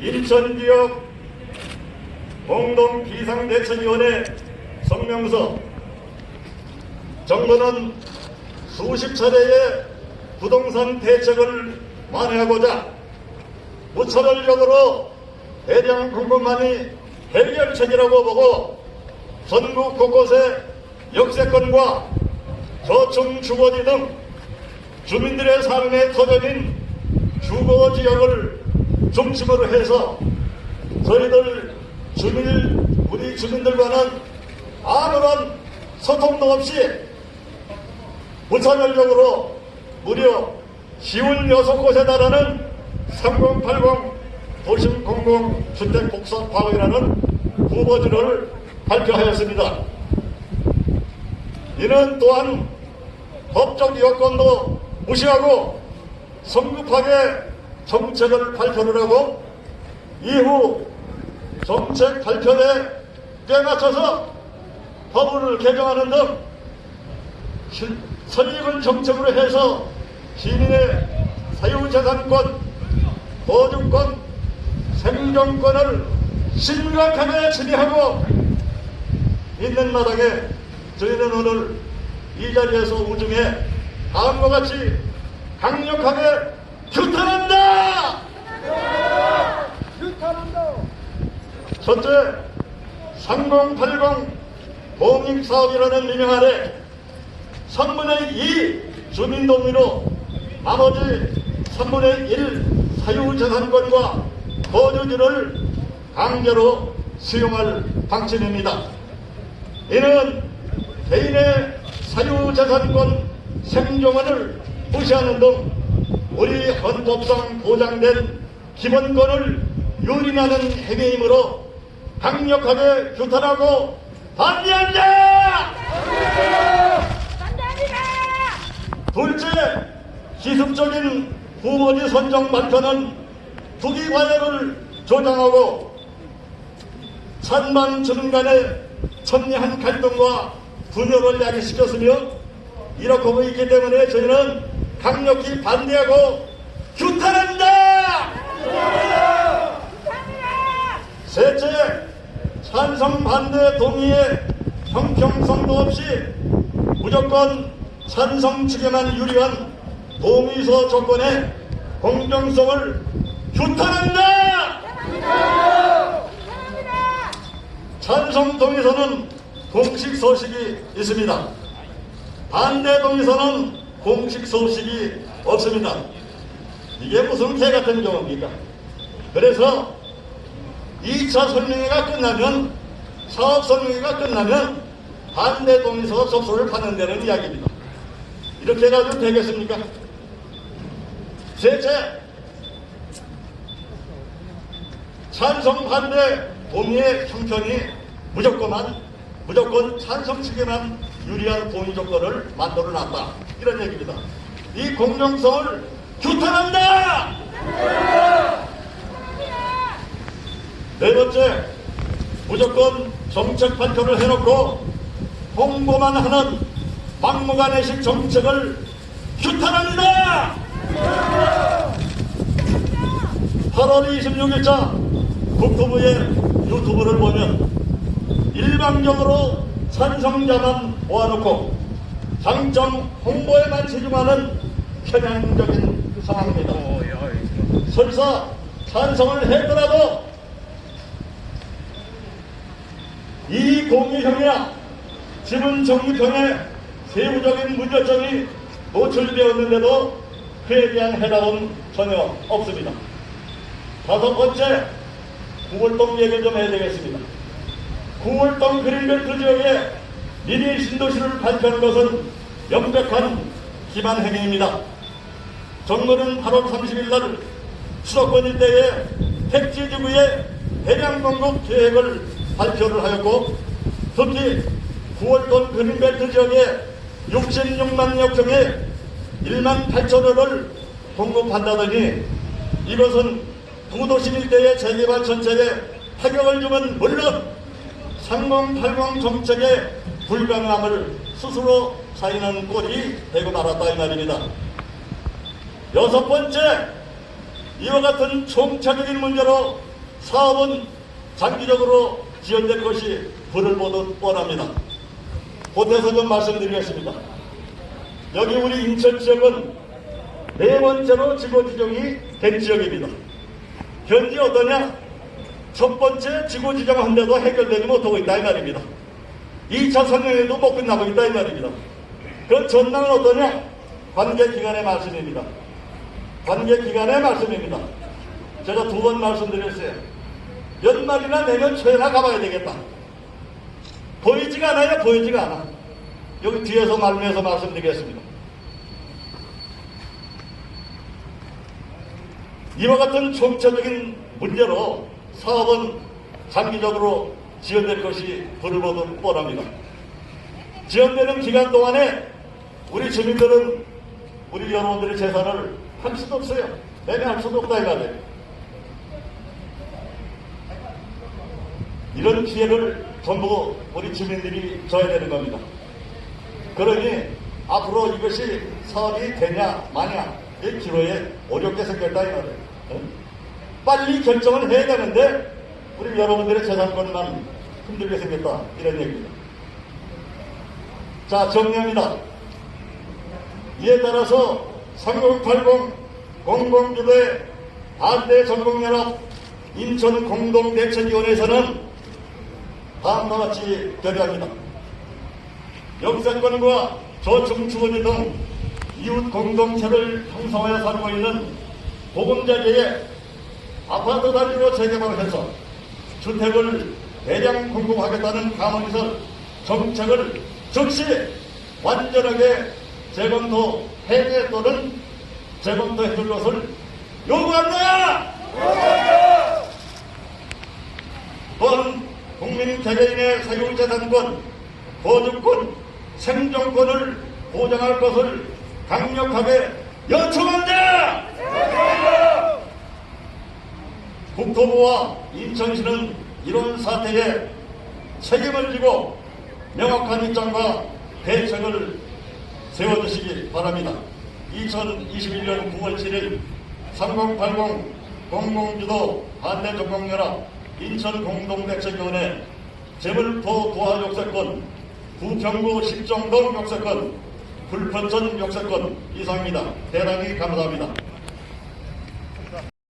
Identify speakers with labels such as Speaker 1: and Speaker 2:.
Speaker 1: 인천지역 공동 비상대책위원회 성명서. 정부는 수십 차례의 부동산 대책을 만회하고자 무차별적으로 대량 공급만이 해결책이라고 보고 전국 곳곳에 역세권과 저층 주거지 등 주민들의 삶의 터전인 주거지역을 중심으로 해서 저희들 주민, 우리 주민들과는 아무런 소통도 없이 무차별적으로 무려 16곳에 달하는 3080 도심 공공 주택 복사 파악이라는 후보지를 발표하였습니다. 이는 또한 법적 여건도 무시하고 성급하게 정책을 발표를 하고 이후 정책 발표에 꿰맞춰서 법을 개정하는 등 실- 선입은 정책으로 해서 시민의 사유재산권, 거주권, 생존권을 심각하게 침해하고 있는 마당에 저희는 오늘 이 자리에서 우중에 다음과 같이 강력하게 규탄한다! 첫째, 3080 공익사업이라는 민영 아래 3분의 2 주민동의로 나머지 3분의 1 사유재산권과 거주지를 강제로 수용할 방침입니다. 이는 개인의 사유재산권 생존권을 무시하는 등 우리 헌법상 보장된 기본권을 유린하는 행위이므로 강력하게 규탄하고 반대한다!
Speaker 2: 반대합니다!
Speaker 1: 둘째, 기습적인 후보지 선정 발표는 투기 과열을 조장하고 찬반 주민 간의 천리한 갈등과 분열을 야기시켰으며 이렇고 있기 때문에 저희는 강력히 반대하고 규탄한다! 셋째, 찬성 반대 동의의 형평성도 없이 무조건 찬성 측에만 유리한 동의서 조건의 공정성을
Speaker 2: 규탄한다!
Speaker 1: 찬성 동의서는 공식 소식이 있습니다. 반대 동의서는 공식 소식이 없습니다. 이게 무슨 개 같은 경우입니까? 그래서 2차 설명회가 끝나면 사업 설명회가 끝나면 반대 동의서 접수를 하는 데는 이야기입니다. 이렇게 해가지고 되겠습니까? 셋째, 찬성 반대 동의의 형편이 무조건만 무조건 찬성 측에만 유리한 동의 조건을 만들어 놨다 이런 얘기입니다. 이 공정성을 규탄한다. 네 번째 무조건 정책 발표를 해놓고 홍보만 하는 막무가내식 정책을 규탄합니다. 8월 26일자 국토부의 유튜브를 보면 일방적으로 찬성자만 모아놓고 장점 홍보에만 치중하는 편향적인 상황입니다. 설사 찬성을 했더라도 이 공유형이나 지분 정리형의 세부적인 문제점이 노출되었는데도 그에 대한 해답은 전혀 없습니다. 다섯 번째, 구월동 얘기 좀 해야 되겠습니다. 구월동 그린벨트 지역에 미니 신도시를 발표하는 것은 명백한 기반 행위입니다. 정부는 8월 30일 날 수도권 일대의 택지 지구의 대량 공급 계획을 발표를 하였고 특히 9월동 그린벨트 지역에 66만 역정에 1만 8천원을 공급한다더니 이것은 구도심 일대의 재개발 전체에 타격을 주면 물론 3080 정책의 불가능함을 스스로 사인하는 꼴이 되고 말았다 이 말입니다. 여섯 번째 이와 같은 총체적인 문제로 사업은 장기적으로 지연될 것이 불을 보듯 뻔합니다. 보태서 좀 말씀드리겠습니다. 여기 우리 인천 지역은 네 번째로 지구 지정이 된 지역입니다. 현재 어떠냐? 첫 번째 지구 지정한 데도 해결되지 못하고 있다 이 말입니다. 2차 선명회도 못 끝나고 있다 이 말입니다. 그 전망은 어떠냐? 관계 기관의 말씀입니다. 관계 기관의 말씀입니다. 제가 두 번 말씀드렸어요. 연말이나 내년 초에나 가봐야 되겠다. 보이지가 않아요, 보이지가 않아. 여기 뒤에서 말면서 말씀드리겠습니다. 이와 같은 총체적인 문제로 사업은 장기적으로 지연될 것이 불을 보듯 뻔합니다. 지연되는 기간 동안에 우리 주민들은 우리 여러분들의 재산을 할 수도 없어요. 매매할 수도 없다 이거예요. 이런 기회를 전부 우리 주민들이 져야 되는 겁니다. 그러니 앞으로 이것이 사업이 되냐 마냐 이 기로에 어렵게 생겼다 이 말이에요. 응? 빨리 결정을 해야 되는데 우리 여러분들의 재산권만 힘들게 생겼다 이런 얘기입니다. 자 정리합니다. 이에 따라서 3080 공공주대 반대 전국연합 인천 공동대책위원회에서는 다음과 같이 결의합니다. 영세권과 저중추원이 등 이웃 공동체를 형성하여 살고 있는 보금자리에 아파트 단위로 재개발해서 주택을 대량 공급하겠다는 강원시설 정책을 즉시 완전하게 재검토 해제 또는 재검토해 줄 것을 요구한다! 또한 국민 개개인의 사유재산권, 보증권, 생존권을 보장할 것을 강력하게 요청한다! 국토부와 인천시는 이런 사태에 책임을 지고 명확한 입장과 대책을 세워주시기 바랍니다. 2021년 9월 7일 3080 공공주도 반대전공연합 인천공동대책위원회 재물포 도하 역세권 부평구 십정동 역세권 불편천 역세권 이상입니다. 대단히 감사합니다.